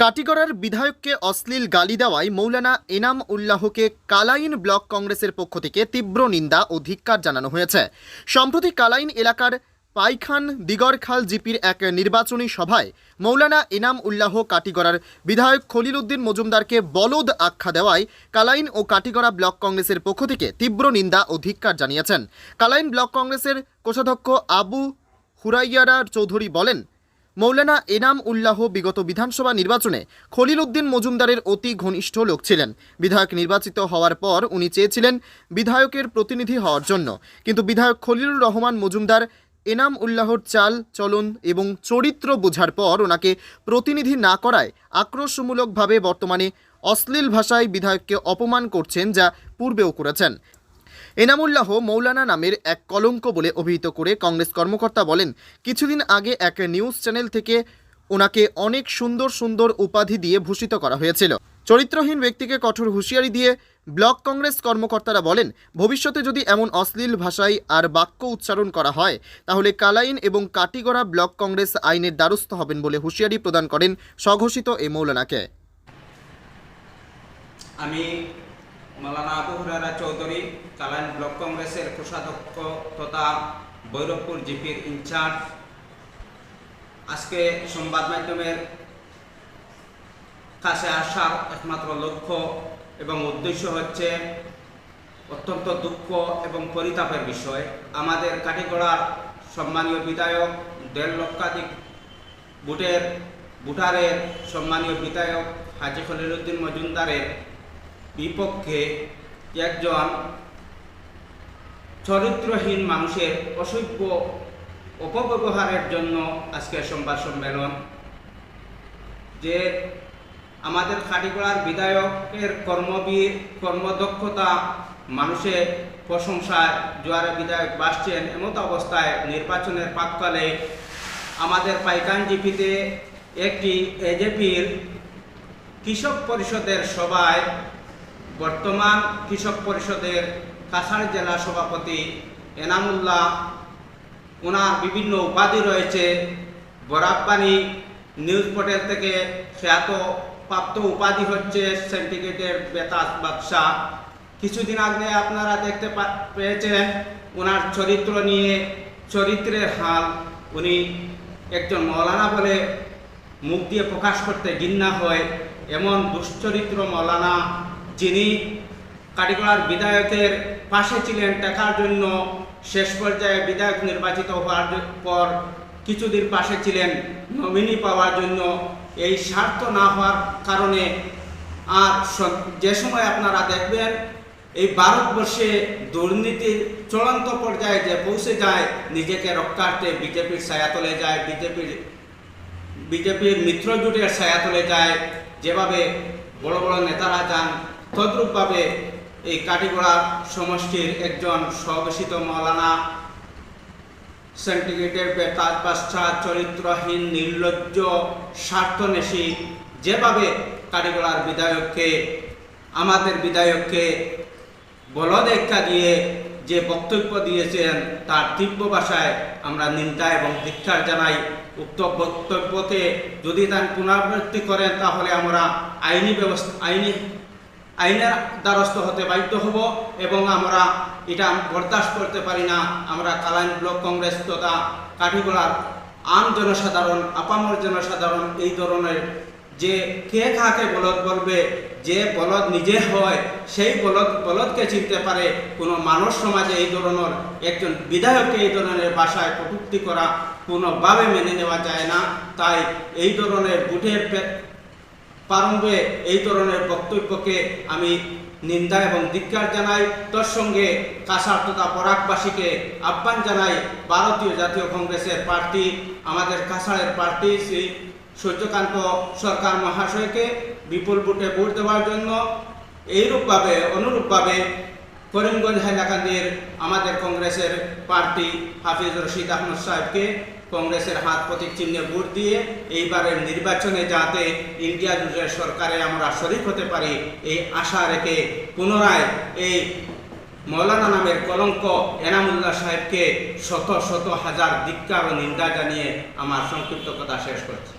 কাটিগড়ার বিধায়ককে অশ্লীল গালি দেওয়ায় মৌলানা এনাম উল্লাহকে কালাইন ব্লক কংগ্রেসের পক্ষ থেকে তীব্র নিন্দা ও ধিক্কার জানানো হয়েছে। সম্প্রতি কালাইন এলাকার পাইখান দিগরখাল জিপির এক নির্বাচনী সভায় মৌলানা এনাম উল্লাহ কাটিগড়ার বিধায়ক খলিল উদ্দিন মজুমদারকে বলদ আখ্যা দেওয়ায় কালাইন ও কাটিগড়া ব্লক কংগ্রেসের পক্ষ থেকে তীব্র নিন্দা ও ধিক্কার জানিয়েছেন। কালাইন ব্লক কংগ্রেসের কোষাধ্যক্ষ আবু হুরাইয়ারা চৌধুরী বলেন মৌলানা এনাম উল্লাহ বিগত বিধানসভা নির্বাচনে খলিল উদ্দিন মজুমদারের অতি ঘনিষ্ঠ লোক ছিলেন। বিধায়ক নির্বাচিত হওয়ার পর উনি চেয়েছিলেন বিধায়কের প্রতিনিধি হওয়ার জন্য। কিন্তু বিধায়ক খলিলুর রহমান মজুমদার এনাম উল্লাহর চাল, চলন এবং চরিত্র বোঝার পর ওনাকে প্রতিনিধি না করায় আক্রোশমূলকভাবে বর্তমানে অশ্লীল ভাষায় বিধায়ককে অপমান করছেন যা পূর্বেও করেছেন। এনামুল্লাহ মৌলানা নামের এক কলঙ্ক বলে অভিহিত করে কংগ্রেস কর্মকর্তা বলেন, কিছুদিন আগে এক নিউজ চ্যানেল থেকে ওনাকে অনেক সুন্দর সুন্দর উপাধি দিয়ে ভূষিত করা হয়েছিল। চরিত্রহীন ব্যক্তিকে কঠোর হুঁশিয়ারি দিয়ে ব্লক কংগ্রেস কর্মকর্তারা বলেন, ভবিষ্যতে যদি এমন অশ্লীল ভাষায় আর বাক্য উচ্চারণ করা হয়, তাহলে কালাইন এবং কাটিগড়া ব্লক কংগ্রেস আইনের দ্বারস্থ হবেন বলে হুঁশিয়ারি প্রদান করেন স্বঘোষিত এ মৌলানাকে। আমি মালানা আবু হুরারা চৌধুরী, কালাইন ব্লক কংগ্রেসের কোষাধ্যক্ষ তথা ভৈরবপুর জিপির ইনচার্জ। আজকে সংবাদ মাধ্যমের কাছে আসার একমাত্র লক্ষ্য এবং উদ্দেশ্য হচ্ছে অত্যন্ত দুঃখ এবং পরিতাপের বিষয়। আমাদের কাটিগড়ার সম্মানীয় বিধায়ক, দেড় লক্ষাধিক ভোটের, ভোটারের সম্মানীয় বিধায়ক হাজি খলিলুদ্দিন মজুমদারের বিপক্ষে একজন চরিত্রহীন মানুষের অসভ্য অপব্যবহারের জন্য আজকের সংবাদ সম্মেলন, যে আমাদের খাটিগড়ার বিধায়কের কর্মবীর, কর্মদক্ষতা, মানুষের প্রশংসায় জোয়ারে বিধায়ক বাসছেন এমত অবস্থায় নির্বাচনের প্রাককালে আমাদের পাইকান জিপিতে একটি এজেপির কৃষক পরিষদের সভায় বর্তমান কৃষক পরিষদের কাছাড় জেলা সভাপতি এনামুল্লাহ ওনার বিভিন্ন উপাধি রয়েছে। বরাকবাণী নিউজ পোর্টাল থেকে খ্যাত প্রাপ্ত উপাধি হচ্ছে সেন্টিগ্রেটের বেতাজ বাদশাহ কিছুদিন আগে আপনারা দেখতে পেয়েছেন ওনার চরিত্র নিয়ে চরিত্রের হাল। উনি একজন মৌলানা বলে মুখ দিয়ে প্রকাশ করতে ঘৃণা হয়। এমন দুশ্চরিত্র মৌলানা যিনি কাটিগড়ার বিধায়কের পাশে ছিলেন টাকার জন্য শেষ পর্যায়ে বিধায়ক নির্বাচিত হওয়ার পর কিছুদিন পাশে ছিলেন, নমিনি পাওয়ার জন্য এই স্বার্থ না হওয়ার কারণে আর যে সময় আপনারা দেখবেন, এই ভারতবর্ষে দুর্নীতির চূড়ান্ত পর্যায়ে যে পৌঁছে যায়, নিজেকে রক্ষার্থে বিজেপির ছায়াতলে যায়, বিজেপির বিজেপির মিত্র জোটের ছায়াতলে যায়, যেভাবে বড় বড় নেতারা যান তদ্রূপভাবে এই কাটিগড়া সমষ্টির একজন স্বঘোষিত মৌলানা সেন্টিগ্রেটের বেতাজ বাচ্চা চরিত্রহীন, নির্লজ্জ স্বার্থনেশী যেভাবে কাটিগড়ার বিধায়ককে, আমাদের বিধায়ককে বলদেক্ষা দিয়ে যে বক্তব্য দিয়েছেন, তার তীব্র ভাষায় আমরা নিন্দা এবং ধিক্ষার জানাই। উক্ত বক্তব্যকে যদি তার পুনরাবৃত্তি করেন, তাহলে আমরা আইনি ব্যবস্থা, আইনি আইনের দ্বারস্থ হতে বাধ্য হব এবং আমরা এটা বরদাস্ত করতে পারি না। আমরা কালাইন ব্লক কংগ্রেস তথা কাঠিগোড়ার আম জনসাধারণ, আপামর জনসাধারণ এই ধরনের যে কে কাকে বলদ বলবে, যে বলদ নিজে হয়, সেই বলদ, বলদকে চিনতে পারে। কোনো মানুষ সমাজে এই ধরনের একজন বিধায়ককে এই ধরনের ভাষায় কটূক্তি করা কোনোভাবে মেনে নেওয়া যায় না। তাই এই ধরনের বুটের প্রারম্ভে এই ধরনের বক্তব্যকে আমি নিন্দা এবং ধিক্কার জানাই। তোর সঙ্গে কাসার তথা পরাকবাসীকে আহ্বান জানাই, ভারতীয় জাতীয় কংগ্রেসের পার্টি আমাদের কাসারের পার্টি শ্রী সূর্যকান্ত সরকার মহাশয়কে বিপুল ভোটে ভোট দেওয়ার জন্য এইরূপভাবে, অনুরূপভাবে করিমগঞ্জ হাইলাকান্দির আমাদের কংগ্রেসের প্রার্থী হাফিজ রশিদ আহমদ সাহেবকে কংগ্রেসের হাত প্রতীক চিহ্নে ভোট দিয়ে এইবারের নির্বাচনে যাতে ইন্ডিয়া জুড়ে সরকারে আমরা শরিক হতে পারি, এই আশা রেখে পুনরায় এই মৌলানা নামের কলঙ্ক এনামুল্লাহ সাহেবকে শত শত হাজার ধিক্কার ও নিন্দা জানিয়ে আমার সংক্ষিপ্ত কথা শেষ করছি।